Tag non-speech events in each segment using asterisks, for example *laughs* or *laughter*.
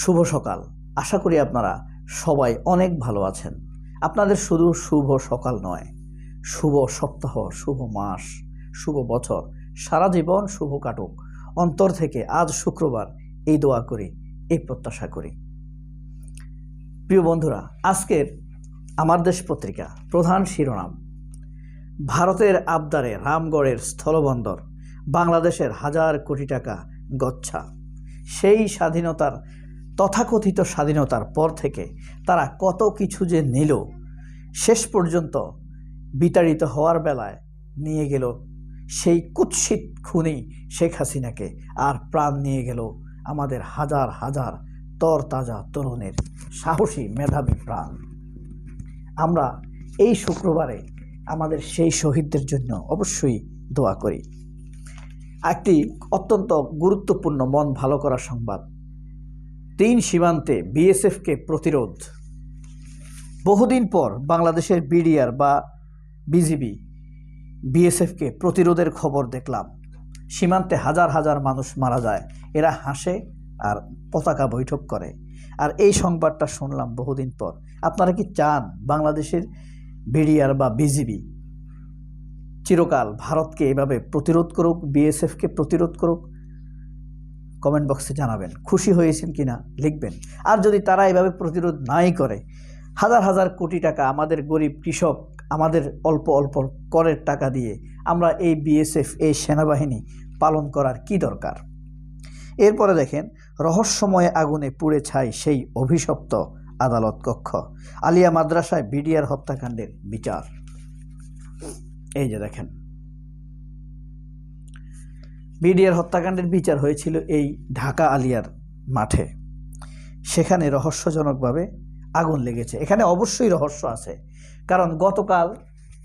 শুভ সকাল। আশা করি আপনারা সবাই অনেক ভালো আছেন। আপনাদের শুধু শুভ সকাল নয়, শুভ সপ্তাহ, শুভ মাস, শুভ বছর, সারা জীবন শুভ কাটুক। অন্তর থেকে আজ শুক্রবার এই দোয়া করি, এই প্রত্যাশা করি। প্রিয় বন্ধুরা, আজকের আমার দেশ পত্রিকা প্রধান শিরোনাম, ভারতের আবদারে রামগড়ের স্থলবন্দর, বাংলাদেশের হাজার কোটি টাকা গচ্ছা। সেই স্বাধীনতার তথাকথিত স্বাধীনতার পর থেকে তারা কত কিছু যে নিল, শেষ পর্যন্ত বিতাড়িত হওয়ার বেলায় নিয়ে গেল সেই কুৎসিত খুনি শেখ হাসিনাকে আর প্রাণ নিয়ে গেল আমাদের হাজার হাজার তরতাজা তরুণের সাহসী মেধাবী প্রাণ। আমরা এই শুক্রবারে আমাদের সেই শহীদদের জন্য অবশ্যই দোয়া করি। একটি অত্যন্ত গুরুত্বপূর্ণ মন ভালো করা সংবাদ তিন সীমান্তে বিএসএফকে প্রতিরোধ। বহুদিন পর বাংলাদেশের বিডিআর বা বিজিবি বিএসএফকে প্রতিরোধের খবর দেখলাম। সীমান্তে হাজার হাজার মানুষ মারা যায়। এরা হাসে আর পতাকা বৈঠক করে। আর এই সংবাদটা শুনলাম বহুদিন পর। আপনারা কি চান বাংলাদেশের বিডিআর বা বিজিবি চিরকাল ভারতকে এভাবে প্রতিরোধ করুক, বিএসএফকে প্রতিরোধ করুক? কমেন্ট বক্সে জানাবেন। খুশি হয়েছেন কি না লিখবেন। আর যদি তারা এভাবে প্রতিরোধ নাই করে, হাজার হাজার কোটি টাকা আমাদের গরিব কৃষক আমাদের অল্প অল্প করের টাকা দিয়ে আমরা এই বিএসএফ, এই সেনাবাহিনী পালন করার কি দরকার? এরপরে দেখেন, রহস্যময় আগুনে পুড়ে ছাই সেই অভিশপ্ত আদালত কক্ষ। আলিয়া মাদ্রাসায় বিডিআর হত্যাকাণ্ডের বিচার। এই যে দেখেন বিডিআর হত্যাকাণ্ডের বিচার হয়েছিল এই ঢাকা আলিয়ার মাঠে। সেখানে রহস্যজনকভাবে আগুন লেগেছে। এখানে অবশ্যই রহস্য আছে, কারণ গতকাল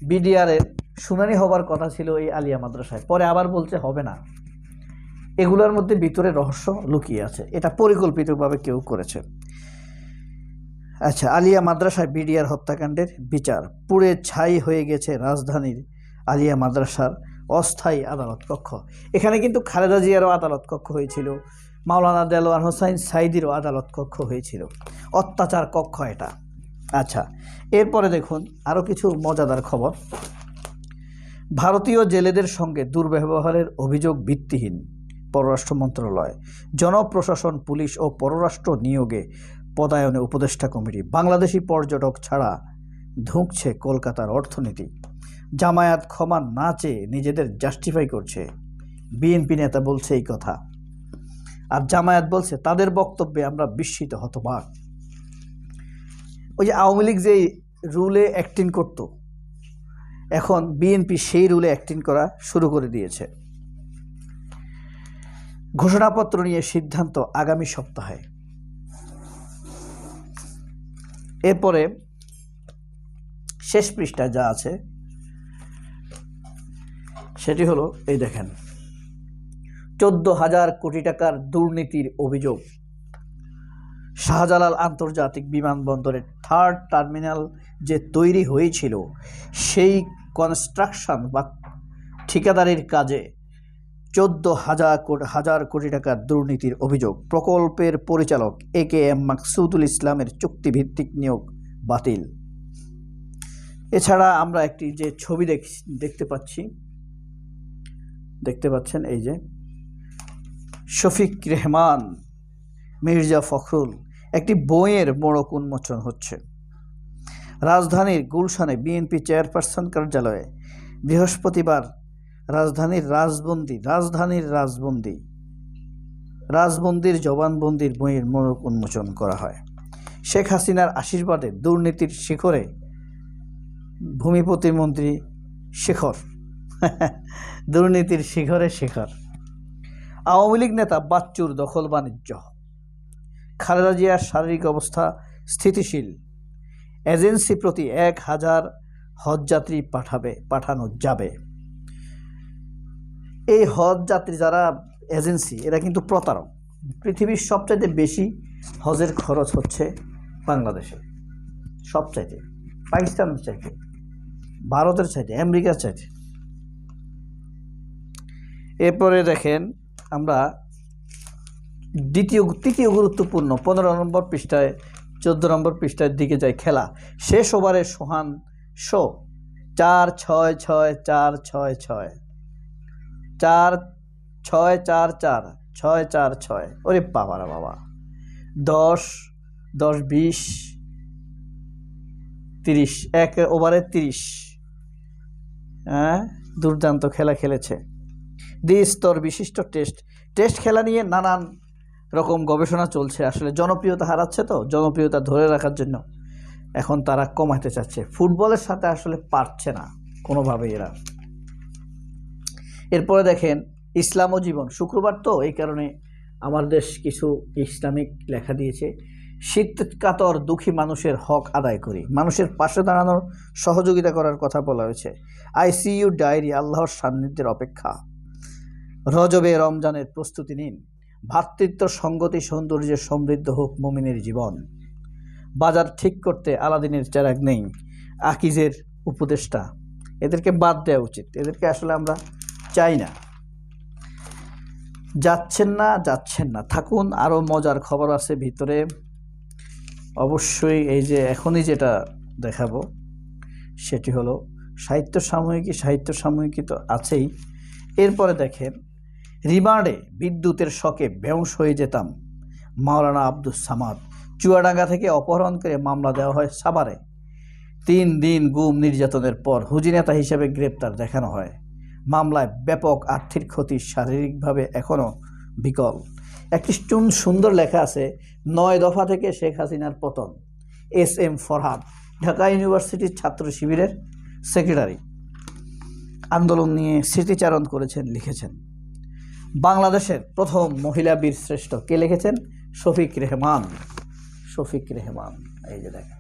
বিডিআরের শুনানি হবার কথা ছিল এই আলিয়া মাদ্রাসায়। পরে আবার বলছে, হবে না। এগুলোর মধ্যে ভিতরে রহস্য লুকিয়ে আছে। এটা পরিকল্পিতভাবে কেউ করেছে। আচ্ছা আলিয়া মাদ্রাসায় বিডিআর হত্যাকাণ্ডের বিচার। পুড়ে ছাই হয়ে গেছে রাজধানীর আলিয়া মাদ্রাসার অস্থায়ী আদালত কক্ষ। এখানে কিন্তু খালেদা জিয়ারও আদালত কক্ষ হয়েছিল, মাওলানা দেলোয়ার হোসাইন সাইদিরও আদালত কক্ষ হয়েছিল। অত্যাচার কক্ষ এটা। আচ্ছা এরপরে দেখুন আরও কিছু মজাদার খবর। ভারতীয় জেলেদের সঙ্গে দুর্ব্যবহারের অভিযোগ ভিত্তিহীন, পররাষ্ট্র মন্ত্রণালয়। জনপ্রশাসন, পুলিশ ও পররাষ্ট্র নিয়োগে পদায়নে উপদেষ্টা কমিটি। বাংলাদেশি পর্যটক ছাড়া ধুঁকছে কলকাতার অর্থনীতি। জামায়াত ক্ষমা না চেয়ে নিজেদের জাস্টিফাই করছে। বিএনপি নেতা বলছে এই কথা। আর জামায়াত বলছে, তাদের বক্তব্যে আমরা বিস্মিত, হতবাক। ওই যে আওয়ামী লীগ যেই রুলে অ্যাক্টিং করত, এখন বিএনপি সেই রুলে অ্যাক্টিং করা শুরু করে দিয়েছে। ঘোষণাপত্র নিয়ে সিদ্ধান্ত আগামী সপ্তাহে। এরপরে শেষ পৃষ্ঠা যা আছে সেটি হলো, এই দেখেন, চোদ্দ হাজার কোটি টাকার দুর্নীতির অভিযোগ। শাহজালাল আন্তর্জাতিক বিমানবন্দরের থার্ড টার্মিনাল যে তৈরি হয়েছিল, সেই কনস্ট্রাকশন বা ঠিকাদারির কাজে চোদ্দ হাজার হাজার কোটি টাকার দুর্নীতির অভিযোগ। প্রকল্পের পরিচালক এ কে এম মাকসুদুল ইসলামের চুক্তিভিত্তিক নিয়োগ বাতিল। এছাড়া আমরা একটি যে ছবি দেখ, দেখতে পাচ্ছি দেখতে পাচ্ছেন এই যে শফিক রেহমান, মির্জা ফখরুল, একটি বইয়ের মোড়ক উন্মোচন হচ্ছে। রাজধানীর গুলশানে বিএনপি চেয়ারপারসন কার্যালয়ে বৃহস্পতিবার রাজধানীর রাজবন্দি রাজধানীর রাজবন্দি, রাজবন্দির জবানবন্দির বইয়ের মোড়ক উন্মোচন করা হয়। শেখ হাসিনার আশীর্বাদে দুর্নীতির শিখরে ভূমি প্রতিমন্ত্রী শেখর *laughs* দুর্নীতির শিখরে শিখর। আওয়ামী লীগ নেতা বাচ্চুর দখল বাণিজ্য। খালেদা জিয়ার শারীরিক অবস্থা স্থিতিশীল। এজেন্সি প্রতি এক হাজার হজযাত্রী পাঠাবে, পাঠানো যাবে। এই হজ যাত্রী যারা এজেন্সি, এরা কিন্তু প্রতারক। পৃথিবীর সবচাইতে বেশি হজের খরচ হচ্ছে বাংলাদেশে। সবচাইতে, পাকিস্তানের চাইতে, ভারতের চাইতে, আমেরিকার চাইতে। এরপরে দেখেন আমরা দ্বিতীয়, তৃতীয় গুরুত্বপূর্ণ পনেরো নম্বর পৃষ্ঠায়, চোদ্দ নম্বর পৃষ্ঠার দিকে যায় খেলা। শেষ ওভারে সোহান শো। চার ছয় ছয় চার ছয় ছয়। চার ছয় চার চার, ছয় চার ছয়। ওরে বাবারা বাবা। দশ দশ বিশ, তিরিশ। এক ওভারে তিরিশ। হ্যাঁ? দুর্দান্ত খেলা খেলেছে। দ্বিস্তর বিশিষ্ট টেস্ট। টেস্ট খেলা নিয়ে নানান রকম গবেষণা চলছে। আসলে জনপ্রিয়তা হারাচ্ছে তো, জনপ্রিয়তা ধরে রাখার জন্য এখন তারা কমাতে চাচ্ছে। ফুটবলের সাথে আসলে পারছে না কোনোভাবে এরা। এরপরে দেখেন ইসলাম ও জীবন। শুক্রবার তো এই কারণে আমার দেশ কিছু ইসলামিক লেখা দিয়েছে শীত কাতর দুঃখী মানুষের হক আদায় করি। মানুষের পাশে দাঁড়ানোর সহযোগিতা করার কথা বলা হয়েছে। আইসিইউ ডায়েরি আল্লাহর সান্নিধ্যের অপেক্ষা। রজবে রমজানের প্রস্তুতি নিন। ভ্রাতৃত্ব সঙ্গতি, সৌন্দর্যে, সমৃদ্ধ হোক মমিনের জীবন। বাজার ঠিক করতে আলাদিনের চেরাগ নেই। আকিজের উপদেষ্টা। এদেরকে বাদ দেওয়া উচিত। এদেরকে আসলে আমরা চাই না। যাচ্ছেন না যাচ্ছেন না। থাকুন আরও মজার খবর আছে ভিতরে। অবশ্যই এই যে এখনই যেটা দেখাবো, সেটি হলো সাহিত্য সাময়িকী সাহিত্য সাময়িকী তো আছেই। এরপরে দেখেন রিমান্ডে বিদ্যুতের শকে বেউস হয়ে যেতাম। মাওলানা আব্দুস সামাদ, চুয়াডাঙ্গা থেকে অপহরণ করে মামলা দেওয়া হয় সাভারে। তিন দিন গুম নির্যাতনের পর হুজিনেতা হিসেবে গ্রেপ্তার দেখানো হয়। মামলায় ব্যাপক আর্থিক ক্ষতি শারীরিকভাবে এখনও বিকল। একটি সুন- সুন্দর লেখা আছে, নয় দফা থেকে শেখ হাসিনার পতন। এস এম ফরহাদ, ঢাকা ইউনিভার্সিটির ছাত্র শিবিরের সেক্রেটারি। আন্দোলন নিয়ে স্মৃতিচারণ করেছেন, লিখেছেন। বাংলাদেশের প্রথম মহিলা বীর শ্রেষ্ঠ কে লিখেছেন? শফিক রেহমান। শফিক রেহমান এই যে দেখেন।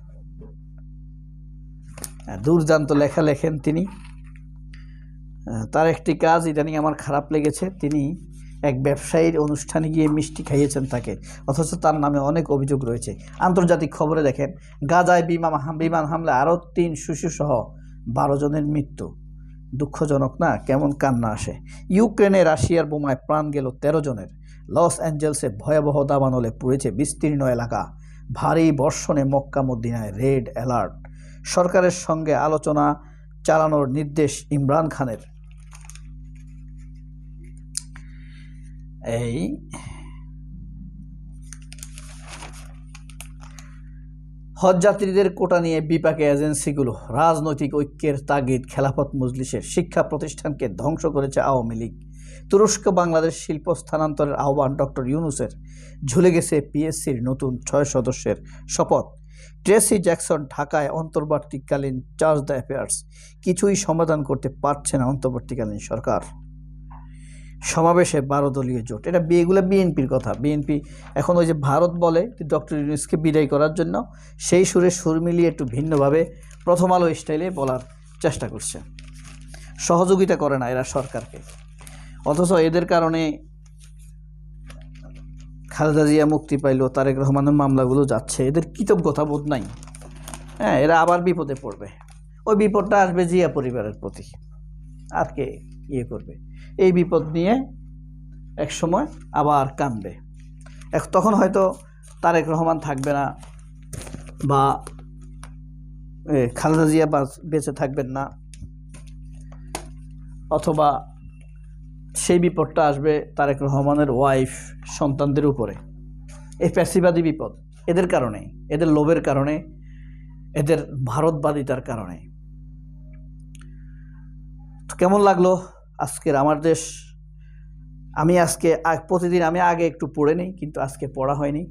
হ্যাঁ, দুর্দান্ত লেখা লেখেন তিনি। তার একটি কাজ ইদানিং আমার খারাপ লেগেছে। তিনি এক ব্যবসায়ীর অনুষ্ঠানে গিয়ে মিষ্টি খাইয়েছেন তাকে অথচ তার নামে অনেক অভিযোগ রয়েছে। আন্তর্জাতিক খবরে দেখেন গাজায় বিমান বিমান হামলা আরও তিন শিশুসহ বারো জনের মৃত্যু। দুঃখজনক না? কেমন কান্না আসে? ইউক্রেনে রাশিয়ার বোমায় প্রাণ গেল তেরো জনের। লস অ্যাঞ্জেলসে ভয়াবহ দাবানলে পুড়েছে বিস্তীর্ণ এলাকা। ভারী বর্ষণে মক্কা মদিনায় রেড অ্যালার্ট। সরকারের সঙ্গে আলোচনা চালানোর নির্দেশ ইমরান খানের। এই হজযাত্রীদের কোটা নিয়ে বিপাকে এজেন্সিগুলো। রাজনৈতিক ঐক্যের তাগিদ খেলাফত মজলিসের শিক্ষা প্রতিষ্ঠানকে ধ্বংস করেছে আওয়ামী লীগ। তুরস্ক বাংলাদেশ শিল্প স্থানান্তরের আহ্বান ডক্টর ইউনুসের। ঝুলে গেছে পিএসসির নতুন ছয় সদস্যের শপথ। ট্রেসি জ্যাকসন ঢাকায় অন্তর্বর্তীকালীন চার্জ দ্য অ্যাফেয়ার্স। কিছুই সমাধান করতে পারছে না অন্তর্বর্তীকালীন সরকার। সমাবেশে বারো দলীয় জোট। এটা এগুলো বিএনপির কথা। বিএনপি এখন ওই যে ভারত বলে ডক্টর ইউনুসকে বিদায় করার জন্য, সেই সুরে সুর মিলিয়ে একটু ভিন্নভাবে প্রথম আলো স্টাইলে বলার চেষ্টা করছে। সহযোগিতা করে না এরা সরকারকে। অথচ এদের কারণে খালেদা জিয়া মুক্তি পাইল, তারেক রহমানের মামলাগুলো যাচ্ছে। এদের কৃতজ্ঞতা বোধ নাই। হ্যাঁ এরা আবার বিপদে পড়বে। ওই বিপদটা আসবে জিয়া পরিবারের প্রতি। আর কে ইয়ে করবে। এই বিপদ নিয়ে এক সময় আবার কাঁদবে। এক তখন হয়তো তারেক রহমান থাকবে না বা খালেদা জিয়া বেঁচে থাকবেন না। অথবা সেই বিপদটা আসবে তারেক রহমানের ওয়াইফ সন্তানদের উপরে। এই প্যাসিবাদী বিপদ এদের কারণে, এদের লোভের কারণে, এদের ভারতবাদিতার কারণে। কেমন লাগল? আজকের আমার দেশ, আমি আজকে প্রতিদিন আমি আগে একটু পড়ে নিই, কিন্তু আজকে পড়া হয়নি।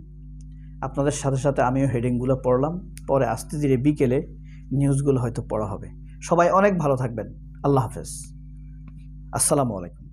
আপনাদের সাথে সাথে আমিও হেডিংগুলো পড়লাম। পরে আসতে ধীরে বিকেলে নিউজগুলো হয়তো পড়া হবে। সবাই অনেক ভালো থাকবেন। আল্লাহ হাফেজ। আসসালামু আলাইকুম।